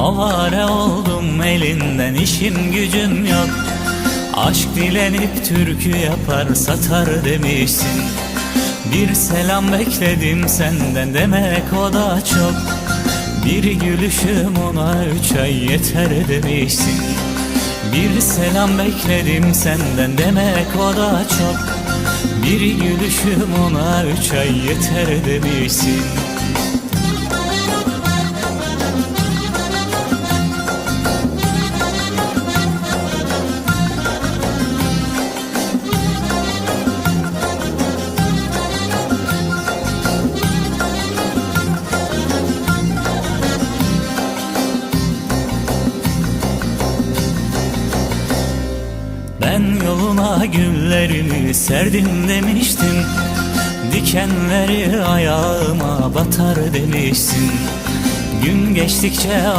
Avare oldum elinden işim gücüm yok. Aşk dilenip türkü yapar satar demişsin. Bir selam bekledim senden demek o da çok. Bir gülüşüm ona üç ay yeter demişsin. Bir selam bekledim senden demek o da çok. Bir gülüşüm ona üç ay yeter demişsin Ben yoluna güllerimi serdim demiştim. Dikenleri ayağıma batar demişsin. Gün geçtikçe